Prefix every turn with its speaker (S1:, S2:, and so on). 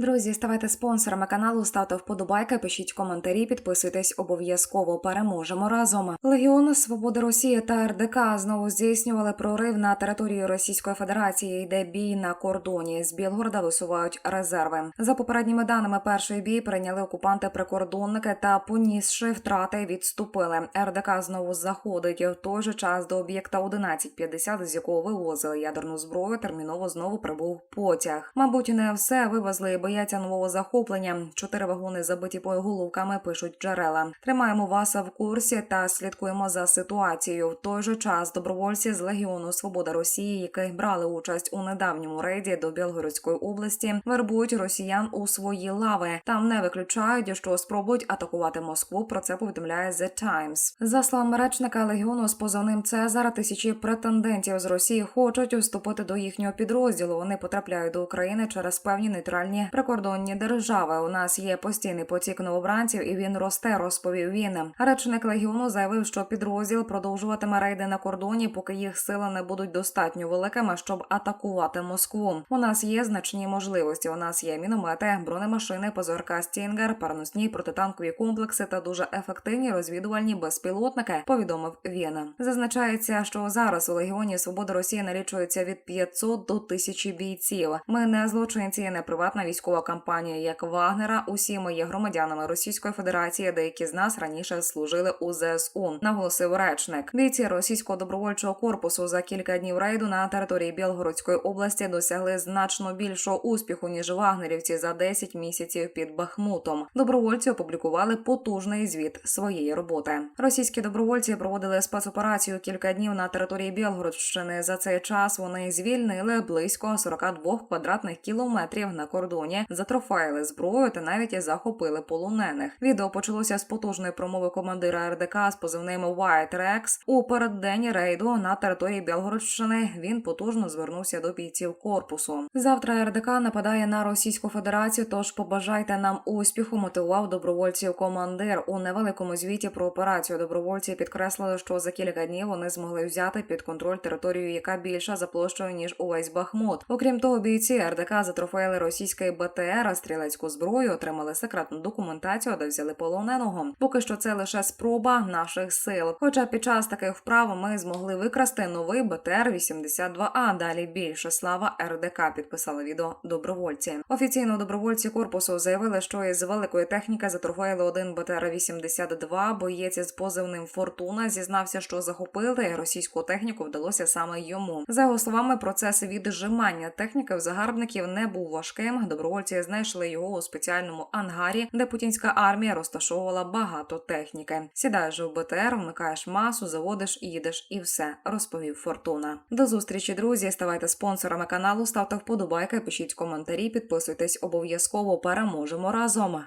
S1: Друзі, ставайте спонсорами каналу, ставте вподобайки, пишіть коментарі, підписуйтесь обов'язково. Переможемо разом. Легіони Свободи Росії та РДК знову здійснювали прорив на територію Російської Федерації. Йде бій на кордоні. З Білгорода висувають резерви. За попередніми даними, перший бій прийняли окупанти-прикордонники та понісши втрати відступили. РДК знову заходить в той же час до об'єкта 1150, з якого вивозили ядерну зброю. Терміново знову прибув потяг. Мабуть, не все вивезли бояться нового захоплення. Чотири вагони забиті боєголовками, пишуть джерела. Тримаємо вас в курсі та слідкуємо за ситуацією. В той же час добровольці з Легіону Свобода Росії, які брали участь у недавньому рейді до Білгородської області, вербують росіян у свої лави. Там не виключають, що спробують атакувати Москву. Про це повідомляє The Times. За словами речника Легіону з позивним Цезара, тисячі претендентів з Росії хочуть вступити до їхнього підрозділу. Вони потрапляють до України через певні нейтральні прикордонні держави. У нас є постійний потік новобранців, і він росте. Розповів він. Речник легіону заявив, що підрозділ продовжуватиме рейди на кордоні, поки їх сили не будуть достатньо великими, щоб атакувати Москву. У нас є значні можливості. У нас є міномети, бронемашини, ПЗРК Стінгер, парносні протитанкові комплекси та дуже ефективні розвідувальні безпілотники. Повідомив він. Зазначається, що зараз у легіоні Свобода Росії налічується від 500 до 1000 бійців. Ми не злочинці, не приватна військова кампанія, як Вагнера. Усі ми є громадянами Російської Федерації. Деякі з нас раніше служили у ЗСУ. Наголосив речник. Бійці російського добровольчого корпусу за кілька днів рейду на території Білгородської області досягли значно більшого успіху ніж вагнерівці за 10 місяців під Бахмутом. Добровольці опублікували потужний звіт своєї роботи. Російські добровольці проводили спецоперацію кілька днів на території Білгородщини. За цей час вони звільнили близько 42 квадратних кілометрів на кордоні, затрофаїли зброю та навіть захопили полонених. Відео почалося з потужної промови командира РДК з позивним White Rex. У переддень рейду на території Білгородщини він потужно звернувся до бійців корпусу. Завтра РДК нападає на Російську Федерацію. Тож побажайте нам успіху. Мотивував добровольців командир у невеликому звіті про операцію. Добровольці підкреслили, що за кілька днів вони змогли взяти під контроль територію, яка більша за площею ніж увесь Бахмут. Окрім того, бійці РДК затрофеїли російської БТР, стрілецьку зброю, отримали секретну документацію, де взяли полоненого. Поки що це лише спроба наших сил. Хоча під час таких вправ ми змогли викрасти новий БТР 82 А. Далі більше слава РДК підписали відео добровольці. Офіційно добровольці корпусу заявили, що із великої техніки затрофеїли один БТР 82 Боєць з позивним Фортуна зізнався, що захопили російську техніку вдалося саме йому. За його словами, процес віджимання техніки в загарбників не був важким. Добровольці знайшли його у спеціальному ангарі, де путінська армія розташовувала багато техніки. Сідаєш у БТР, вмикаєш масу, заводиш їдеш, і все розповів Фортуна. До зустрічі, друзі. Ставайте спонсорами каналу, ставте вподобайки, пишіть коментарі, підписуйтесь обов'язково. Переможемо разом.